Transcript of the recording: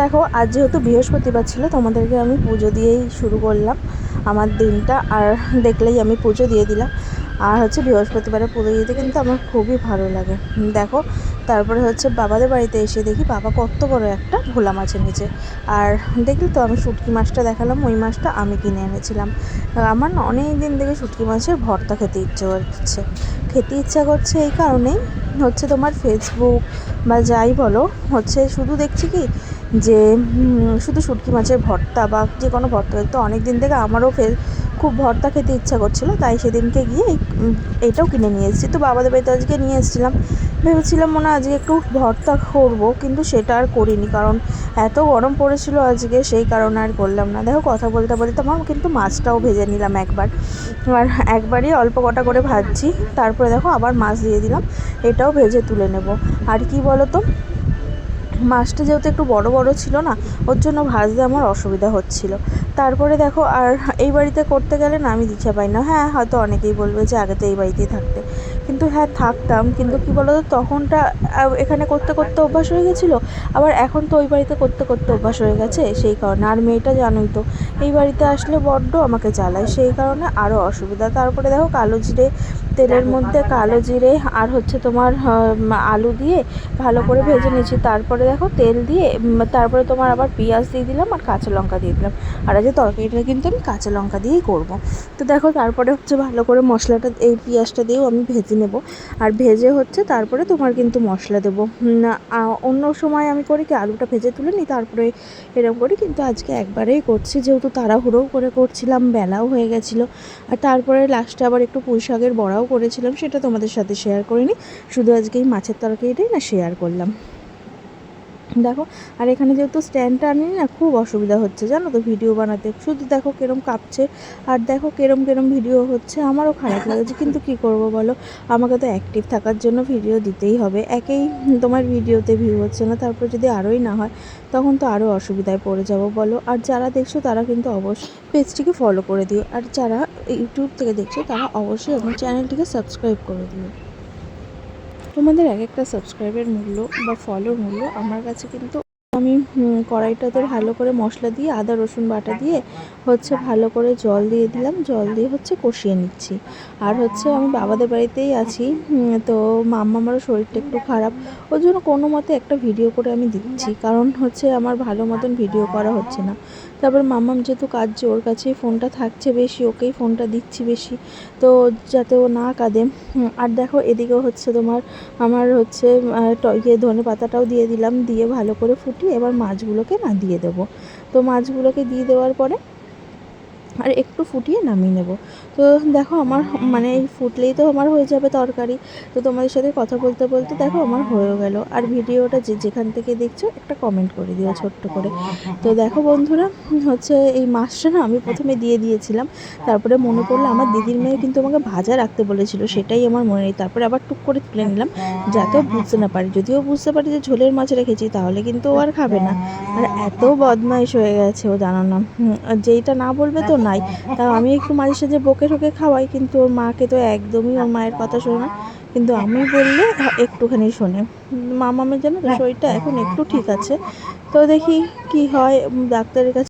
দেখো, আজ যেহেতু বৃহস্পতিবার ছিল, তোমাদেরকে আমি পুজো দিয়েই শুরু করলাম। আমার দিনটা আর দেখলেই আমি পুজো দিয়ে দিলাম। আর হচ্ছে বৃহস্পতিবারে পুজো দিতে কিন্তু আমার খুবই ভালো লাগে। দেখো, তারপরে হচ্ছে বাবাদের বাড়িতে এসে দেখি বাবা কত বড় একটা ভোলা মাছ এনেছে আর দেখলি তো আমি শুটকি মাছটা দেখালাম, ওই মাছটা আমি কিনে এনেছিলাম। আমার না অনেক দিন থেকে শুটকি মাছের ভর্তা খেতে ইচ্ছে করছে। খেতে ইচ্ছা করছে এই কারণেই হচ্ছে তোমার ফেসবুক বা যাই বলো, হচ্ছে শুধু দেখছি কি যে শুধু শুটকি মাছের ভর্তা বা যে কোনো ভর্তা, তো অনেক দিন থেকে আমারও ফে খুব ভর্তা খেতে ইচ্ছা করছিল, তাই সেদিনকে গিয়ে এইটাও কিনে নিয়ে এসেছি। তো বাবাদের বাড়িতে আজকে নিয়ে এসেছিলাম। ভেবেছিলাম মনে আজকে একটু ভর্তা করব, কিন্তু সেটা আর করিনি, কারণ এত গরম পড়েছিল আজকে, সেই কারণে আর করলাম না। দেখো, কথা বলতে বলতে আমার কিন্তু মাছটাও ভেজে নিলাম একবার। আর একবারই অল্প কটা করে ভাজছি, তারপরে দেখো আবার মাছ দিয়ে দিলাম, এটাও ভেজে তুলে নেব। আর কি বলো তো মাছটা যেহেতু একটু বড় বড় ছিল না, ওর জন্য ভাজতে আমার অসুবিধা হচ্ছিল। তারপরে দেখো, আর এই বাড়িতে করতে গেলে না আমি দিশা পাই না। হ্যাঁ হয়তো অনেকেই বলবে যে আগে তো এই বাড়িতেই থাকতে। কিন্তু হ্যাঁ থাকতাম। কিন্তু কি বলো তো তখনটা এখানে করতে করতে অভ্যাস হয়ে গেছিল। আবার এখন তো ওই বাড়িতে করতে করতে অভ্যাস হয়ে গেছে, সেই কারণে। আর মেয়েটা জানোই তো, এই বাড়িতে আসলে বড্ড আমাকে জ্বালায়। সেই কারণে আরও অসুবিধা। তারপরে দেখো, কালো জিরে, তেলের মধ্যে কালো জিরে আর হচ্ছে তোমার আলু দিয়ে ভালো করে ভেজে নিয়েছি। তারপরে দেখো, তেল দিয়ে তারপরে তোমার আবার পেঁয়াজ দিয়ে দিলাম আর কাঁচা লঙ্কা দিয়ে দিলাম। আর আজকে তরকারিটা কিন্তু আমি কাঁচা লঙ্কা দিয়েই করব। তো দেখো, তারপরে হচ্ছে ভালো করে মশলাটা, এই পেঁয়াজটা দিয়েও আমি ভেজে নেব। আর ভেজে হচ্ছে তারপরে তোমার কিন্তু মশলা দেবো। অন্য সময় আমি করি কি আলুটা ভেজে তুলে নিই, তারপরে এরকম করি। কিন্তু আজকে একবারেই করছি, যেহেতু তাড়াহুড়োও করে করছিলাম, বেলাও হয়ে গেছিল। আর তারপরে লাস্টে আবার একটু পুঁই শাকের বড়াও করেছিলাম, সেটা তোমাদের সাথে শেয়ার করিনি। শুধু আজকে এই মাছের তরকারিটাই না শেয়ার করলাম। দেখো, আর এখানে যেহেতু স্ট্যান্ডটা আনি না, খুব অসুবিধা হচ্ছে, জানো তো ভিডিও বানাতে। শুধু দেখো কেরম কাঁপছে, আর দেখো কেরম কেরম ভিডিও হচ্ছে, আমারও খারাপ লাগছে, কিন্তু কি করব বলো? আমাকে তো অ্যাক্টিভ থাকার জন্য ভিডিও দিতেই হবে। একেই তোমার ভিডিওতে ভিউ হচ্ছে না, তারপর যদি আরোই না হয়, তখন তো আরও অসুবিধায় পড়ে যাব বলো। আর যারা দেখছ, তারা কিন্তু অবশ্যই পেজটিকে ফলো করে দিও। আর যারা ইউটিউব থেকে দেখছ, তারা অবশ্যই আমার চ্যানেলটিকে সাবস্ক্রাইব করে দিও। তোমাদের এক একটা সাবস্ক্রাইবের মূল্য বা ফলোর মূল্য আমার কাছে কিন্তু আমি কড়াইটাতে ভালো করে মশলা দিয়ে আদা, রসুন বাটা দিয়ে হচ্ছে ভালো করে জল দিয়ে দিলাম। জল দিয়ে হচ্ছে কষিয়ে নিচ্ছি। আর হচ্ছে আমি বাবাদের বাড়িতেই আছি তো মাম্মা আমারও শরীরটা একটু খারাপ। ওই জন্য কোনো মতে একটা ভিডিও করে আমি দিচ্ছি। কারণ হচ্ছে আমার ভালো মতন ভিডিও করা হচ্ছে না। তারপর মামাম যেহেতু কাঁদছে, ওর কাছেই ফোনটা থাকছে বেশি, ওকেই ফোনটা দিচ্ছি বেশি। তো যাতে ও না কাঁদে আর দেখো এদিকে হচ্ছে তোমার, আমার হচ্ছে ইয়ে ধনে পাতাটাও দিয়ে দিলাম, দিয়ে ভালো করে ফুটিয়ে এবার মাছগুলোকে না দিয়ে দেবো। তো মাছগুলোকে দিয়ে দেওয়ার পরে আর একটু ফুটিয়ে নামিয়ে নেব। তো দেখো আমার মানে এই ফুটলেই তো আমার হয়ে যাবে তরকারি। তো তোমাদের সাথে কথা বলতে বলতে দেখো আমার হয়ে গেল। আর ভিডিওটা যে যেখান থেকে দেখছ একটা কমেন্ট করে দিও ছোট্ট করে। তো দেখো বন্ধুরা, হচ্ছে এই মাছটা না আমি প্রথমে দিয়ে দিয়েছিলাম। তারপরে মনে পড়ল আমার দিদির মেয়ে কিন্তু আমাকে ভাজা রাখতে বলেছিল, সেটাই আমার মনে নেই। তারপরে আবার টুক করে তুলে নিলাম, যাতে বুঝতে না পারে। যদিও বুঝতে পারি যে ঝোলের মাছ রেখেছি, তাহলে কিন্তু ও আর খাবে না। আর এত বদমাইশ হয়ে গেছে ও, জানো না। যেইটা না বলবে তো নাই। তা আমি একটু মাঝে সাঝে বকে ঠকে খাওয়াই, কিন্তু ওর মাকে তো একদমই ওর মায়ের কথা শোনে না। কিন্তু আমি বললে একটুখানি শোনে। মামামের জন্য শরীরটা এখন একটু ঠিক আছে। তো দেখি কি হয় ডাক্তারের কাছে